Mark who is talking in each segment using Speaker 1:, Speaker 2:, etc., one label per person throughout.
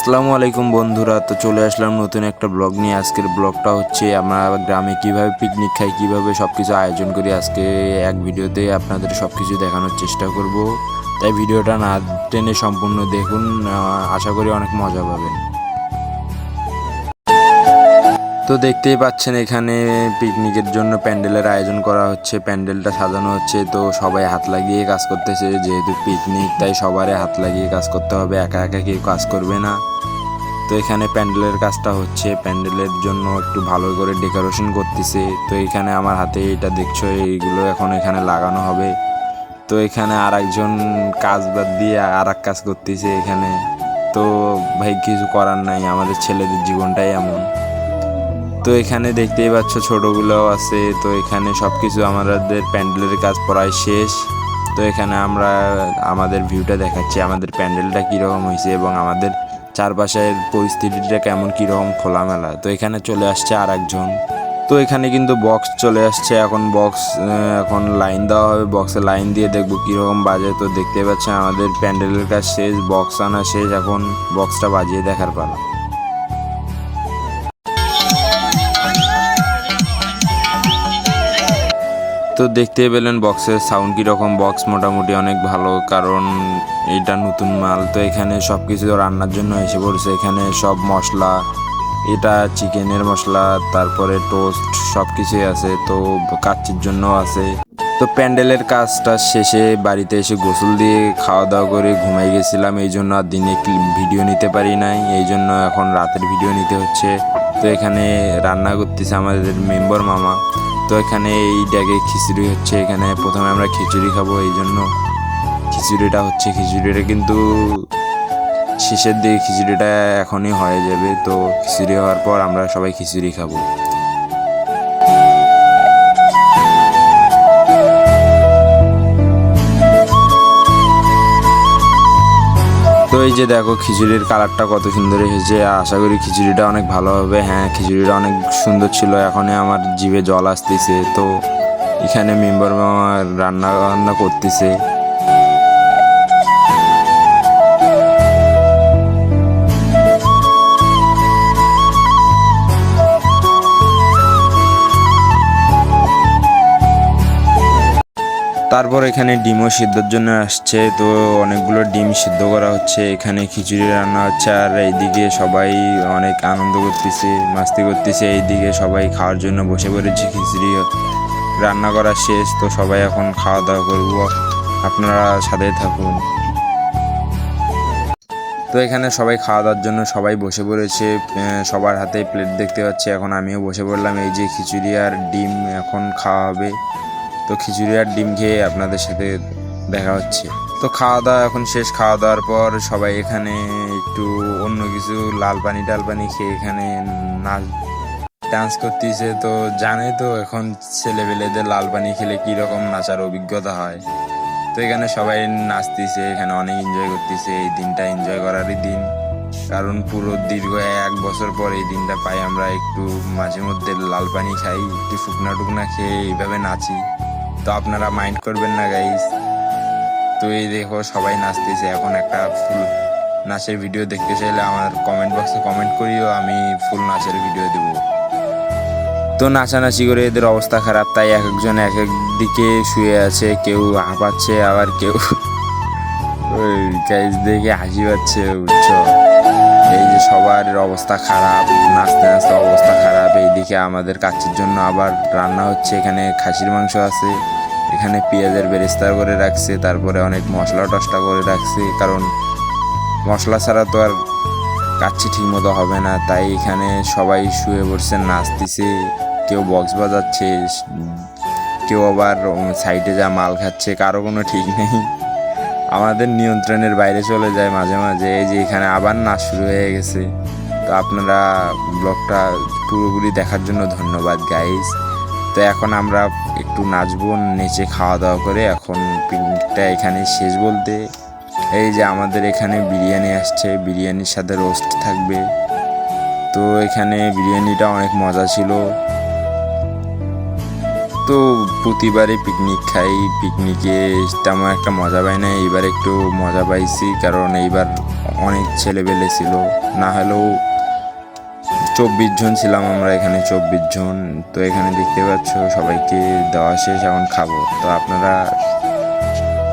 Speaker 1: আসসালামু আলাইকুম বন্ধুরা, তো চলে আসলাম নতুন একটা ব্লগ নিয়ে। আজকের ব্লগটা হচ্ছে, আমরা গ্রামে কীভাবে পিকনিক খাই, কীভাবে সব কিছু আয়োজন করি, আজকে এক ভিডিওতে আপনাদের সব কিছু দেখানোর চেষ্টা করব। তাই ভিডিওটা না টেনে সম্পূর্ণ দেখুন আশা করি অনেক মজা পাবেন। তো দেখতেই পাচ্ছেন এখানে পিকনিকের জন্য প্যান্ডেলের আয়োজন করা হচ্ছে, প্যান্ডেলটা সাজানো হচ্ছে, তো সবাই হাত লাগিয়ে কাজ করতেছে। যেহেতু পিকনিক, তাই সবারই হাত লাগিয়ে কাজ করতে হবে, একা একা কেউ কাজ করবে না। তো এখানে প্যান্ডেলের কাজটা হচ্ছে, প্যান্ডেলের জন্য একটু ভালো করে ডেকোরেশন করতেছে। তো এখানে আমার হাতে এটা দেখছ, এইগুলো এখন এখানে লাগানো হবে। তো এখানে আর একজন কাজ বাদ দিয়ে আর এক কাজ করতেছে এখানে। তো ভাই, কিছু করার নাই, আমাদের ছেলেদের জীবনটাই এমন। তো এখানে দেখতেই পাচ্ছ ছোটগুলোও আছে। তো এখানে সব কিছু আমাদের প্যান্ডেলের কাজ প্রায় শেষ। তো এখানে আমরা আমাদের ভিউটা দেখাচ্ছি, আমাদের প্যান্ডেলটা কীরকম হয়েছে এবং আমাদের চারপাশের পরিস্থিতিটা কেমন, কীরকম খোলামেলা। তো এখানে চলে আসছে আর একজন তো এখানে কিন্তু বক্স চলে আসছে। এখন বক্স এখন লাইন দেওয়া হবে। বক্সে লাইন দিয়ে দেখব কীরকম বাজে। তো দেখতে পাচ্ছেন আমাদের প্যান্ডেলের কাজ শেষ বক্স আনা শেষ। এখন বক্সটা বাজিয়ে দেখার পালা। তো দেখতে পেলেন বক্সের সাউন্ড কীরকম। বক্স মোটামুটি অনেক ভালো, কারণ এটা নতুন মাল। তো এখানে সব কিছু রান্নার জন্য এসে পড়ছে। এখানে সব মশলা, এটা চিকেনের মশলা, তারপরে টোস্ট সব কিছুই আছে, তো কাচ্চির জন্য আছে। তো প্যান্ডেলের কাজটা শেষে বাড়িতে এসে গোসল দিয়ে খাওয়া দাওয়া করে ঘুমাই গেছিলাম। এই জন্য আর দিনে ভিডিও নিতে পারি নাই। এই জন্য এখন রাতের ভিডিও নিতে হচ্ছে। তো এখানে রান্না করতেছে আমাদের মেম্বার মামা। তো এখানে এই ড্যাগে খিচুড়ি হচ্ছে, এখানে প্রথমে আমরা খিচুড়ি খাব এই জন্য। খিচুড়িটা হচ্ছে, খিচুড়িটা কিন্তু শেষের দিকে খিচুড়িটা এখনই হয়ে যাবে, তো খিচুড়ি হওয়ার পর আমরা সবাই খিচুড়ি খাব। এই যে দেখো খিচুড়ির কালারটা কত সুন্দর এসেছে। আশা করি খিচুড়িটা অনেক ভালো হবে। হ্যাঁ খিচুড়িটা অনেক সুন্দর ছিল। এখনই আমার জিভে জল আসতেছে। তো এখানে মেম্বার মামা রান্না বান্না করতেছে। তারপর এখানে ডিমও সিদ্ধর জন্য আসছে, তো অনেকগুলো ডিম সিদ্ধ করা হচ্ছে, এখানে খিচুড়ি রান্না হচ্ছে, আর এইদিকে সবাই অনেক আনন্দ করতেছে, মাস্তি করতেছে, এইদিকে সবাই খাওয়ার জন্য বসে পড়েছে, খিচুড়ি রান্না করা শেষ, তো সবাই এখন খাওয়া দাওয়া করব, আপনারা সাথে থাকুন। তো এখানে সবাই খাওয়া দাওয়ার জন্য সবাই বসে পড়েছে সবার হাতে প্লেট দেখতে পাচ্ছি, এখন আমিও বসে পড়লাম, এই যে খিচুড়ি আর ডিম এখন খাওয়া হবে। তো খিচুড়ি আর ডিম খেয়ে আপনাদের সাথে দেখা হচ্ছে। তো খাওয়া দাওয়া এখন শেষ খাওয়া দাওয়ার পর সবাই এখানে একটু অন্য কিছু লাল পানি টাল পানি খেয়ে এখানে নাচ ডান্স করতেছে। তো জানে তো এখন ছেলেবেলেদের লাল পানি খেলে কি রকম নাচার অভিজ্ঞতা হয়। তো এখানে সবাই নাচতেছে, এখানে অনেক এনজয় করতেছে। এই দিনটা এনজয় করারই দিন। কারণ পুরো দীর্ঘ এক বছর পর এই দিনটা পাই আমরা একটু মাঝে মধ্যে লাল পানি খাই, একটু শুকনা টুকনা খেয়ে এইভাবে নাচি। তো আপনারা মাইন্ড করবেন না গাইস তো এই দেখো, সবাই নাচতেছে। এখন একটা ফুল নাচের ভিডিও দেখতে চাইলে আমার কমেন্ট বক্সে কমেন্ট করিও, আমি ফুল নাচের ভিডিও দেব। তো নাচানাচি করে এদের অবস্থা খারাপ, তাই এক একজন এক এক দিকে শুয়ে আছে। কেউ হাঁপাচ্ছে, আবার কেউ ওই গাইজ দেখে হাসি পাচ্ছে, বুঝছ? এই যে সবার অবস্থা খারাপ, নাচতে নাচতে অবস্থা খারাপ, এইদিকে আমাদের কাচ্চির জন্য আবার রান্না হচ্ছে, এখানে খাসির মাংস আছে, এখানে পেঁয়াজের বেরেস্তা করে রাখছে, তারপরে অনেক মশলা টসলা করে রাখছে, কারণ মশলা ছাড়া তো আর কাচ্চি ঠিক মতো হবে না, তাই এখানে সবাই শুয়ে পড়ছে, নাচতেছে, কেউ বক্স বাজাচ্ছে, কেউ আবার সাইডে যা মাল খাচ্ছে, কারও কোনো ঠিক নেই। আমাদের নিয়ন্ত্রণের বাইরে চলে যায় মাঝে মাঝে। এই যে এখানে আবার নাচ শুরু হয়ে গেছে। তো আপনারা ব্লগটা পুরোপুরি দেখার জন্য ধন্যবাদ গাইস তো এখন আমরা একটু নাচবো, নেচে খাওয়া দাওয়া করে এখন পিকনিকটা এখানে শেষ বলতে। এই যে আমাদের এখানে বিরিয়ানি আসছে, বিরিয়ানির সাথে রোস্ট থাকবে। তো এখানে বিরিয়ানিটা অনেক মজা ছিল। তো প্রতিবারই পিকনিক খাই। পিকনিকে তেমন একটা মজা পাই না। এইবার একটু মজা পাইছি, কারণ এইবার অনেক ছেলেবেলে ছিল। না হলেও চব্বিশ জন ছিলাম আমরা এখানে, চব্বিশ জন। তো এখানে দেখতে পাচ্ছ, সবাইকে দেওয়া শেষ, এখন খাব। তো আপনারা,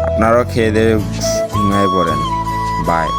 Speaker 1: আপনারাও খেয়ে দিয়ে ঘুমিয়ে পড়েন। বাই